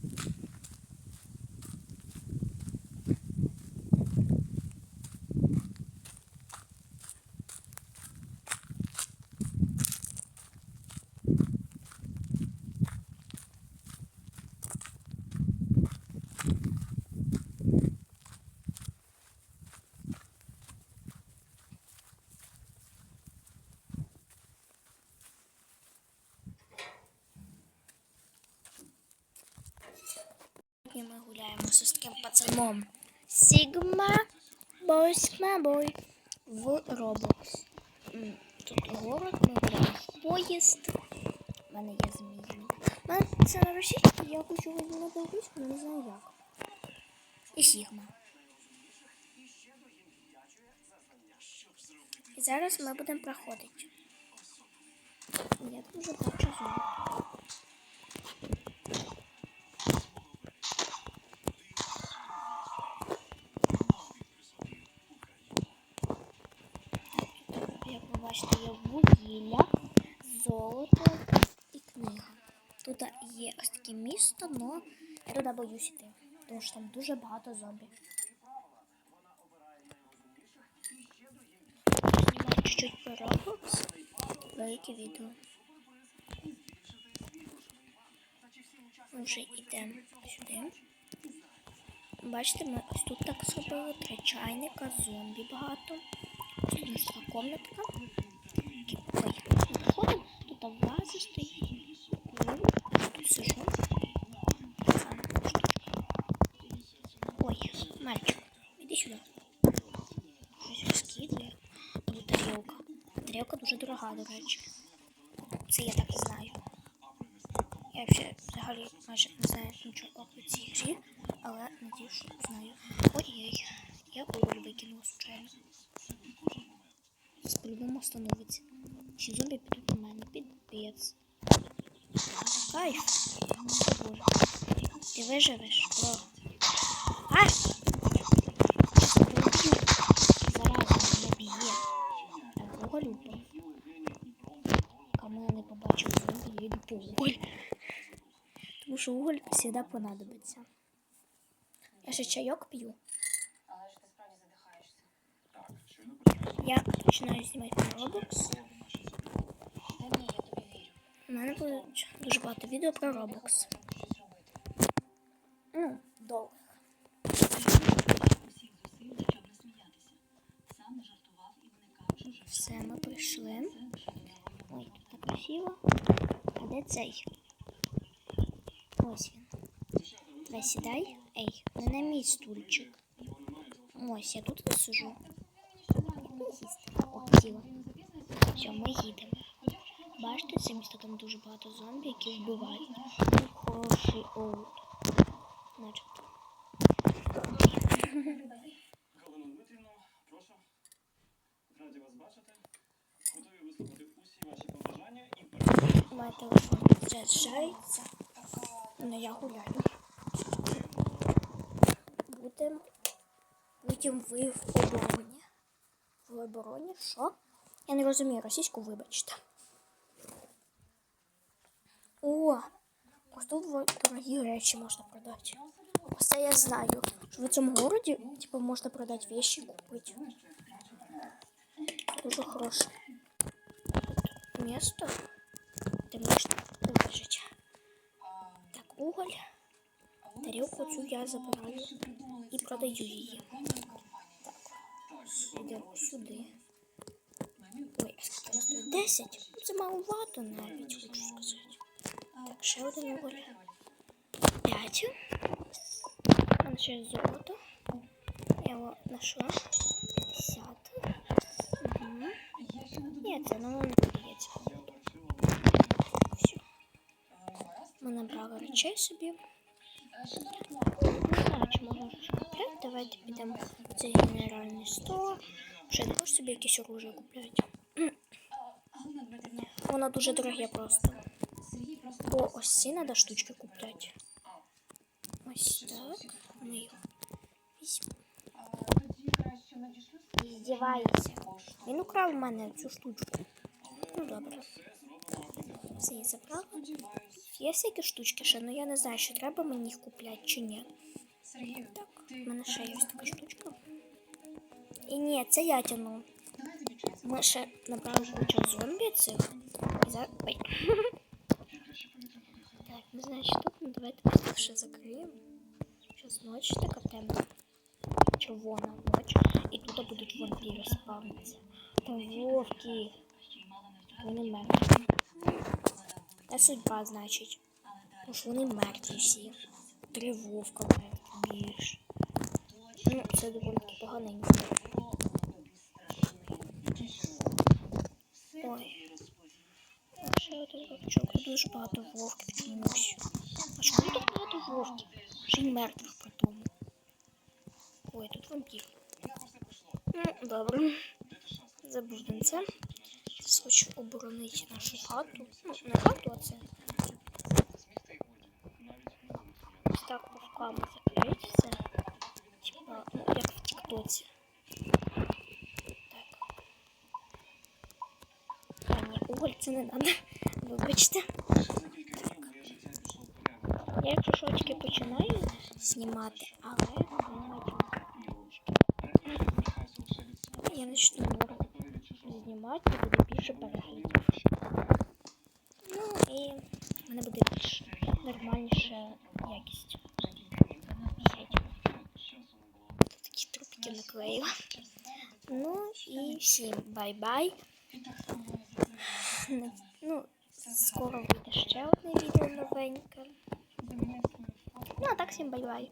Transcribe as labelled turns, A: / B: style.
A: Thank you. І ми гуляємо з таким пацаном. Сігма Бой Бой в. М, Тут город, ми гуляємо в поїзд. У мене є змії. У мене це на російській, я хочу на українську, але не знаю як. І Сігма. І зараз ми будемо проходити. Я тут вже бачу бачите, є вугілля, золото і книга. Тут є ось таке місто, але я туди боюсь йти, тому що там дуже багато зомбі. Знімаю чуть-чуть про велике відео. Ми вже йдемо сюди. Бачите, ми ось тут так зробили три чайника, зомбі багато. Ось тут міська комнатка. Ой, ми приходимо, тут ваза стоїть. Тут. Ой, мальчик, іди сюди. Розкидає. Тарілка. Тарілка дуже дорога, до речі. Це я так і знаю. Я взагалі, взагалі майже не знаю нічого про цій грі, але надію, що знаю. Ой-ой, я уголь викинула случайно. По-любому становиться. Чи зомбі підуть на мене? Підпец. Кайф. Боже. Ти виживеш, бро. А! Зараза, мене б'є. Так, уголь упав. Камила не побачив зомбі, я йду по уголь. Тому що уголь завжди понадобиться. Я ще чайок п'ю.
B: Але ж ти справді задихаєшся.
A: Я починаю знімати Roblox. У мене дуже багато відео про Roblox. Ну, довго. Все, ми прийшли. Ой, тут так красиво. А де цей? Ось він. Давай сідай. Ей, не на мій стульчик. Ось, я тут сижу. О, сіла. Все, ми їдемо. Бачите, це місто там дуже багато зомбі, які вбивають. Хороший оут. Начебто.
C: Галина Дмитрівна, прошу. Раді вас бачити. Готові вислухати усі ваші побажання і перед
A: Мой телефон заряджається. Ну, я гуляю. Будем, будем ви в обороні. В обороні? Що? Я не розумію російську, вибачте. О! Ось тут во- дорогі речі можна продати. Ось це я знаю. Що в цьому городі типу, можна продати вещи купити. Дуже хороше. Тут місто, де можна вижити. Так, уголь. Тарілку цю я забираю і продаю її. Йдемо сюди. Ой, а скільки вона стоїть? 10. Це маловато навіть, хочу сказати. Так, ще один уголь. 5. У ще золото. Я його знайшла. 50. Угу. Ні, це ну не подається. Все. Ми набрали речей собі. Не можна. Давайте підемо в цей генеральний стор. Вже не можу собі якесь оружие купляти. Воно дуже дороге просто. О, ось ці треба штучки купляти. Ось так. Ми його візьмемо. Здівається. Він украв в мене цю штучку. Ну добре. Все, я забрала. Є всякі штучки ще, але я не знаю, чи треба мені їх купляти чи ні. Так, в мене ще є ось така штучка. І ні, це я тяну. Ми ще набрали кучу зомбі цих. І зараз... Ой. Так, ну значить тут, ну давайте просто ще закриємо. Зараз ночь така темна. Червона ноч. І тут будуть вампіри спавнитися. Там вовки. Вони мертві. Це судьба, значить. Тому що вони мертві всі. Три вовка мертві більше. Ну, це доволі поганенько. Ой. А ще один вовчок. Дуже багато вовків чомусь. А чому так багато вовків? Ще й мертвих тому. Ой, тут вампір. Ну, добре. Забудемо це. Хочу оборонити нашу хату. Ну, не хату, а це. Так вовками все. Типа, ну, як в тіктоці. Так. А, ні, уголь це не надо. Вибачте. Я якщо що тільки починаю знімати, але я норм знімати, і буде більше переглядів. Ну і в мене буде більш нормальніша якість. Сеть. Тут трубки наклеїла. Ну і всім бай-бай. Ну, скоро вийде ще одне відео новеньке. Ну, а так всім бай-бай.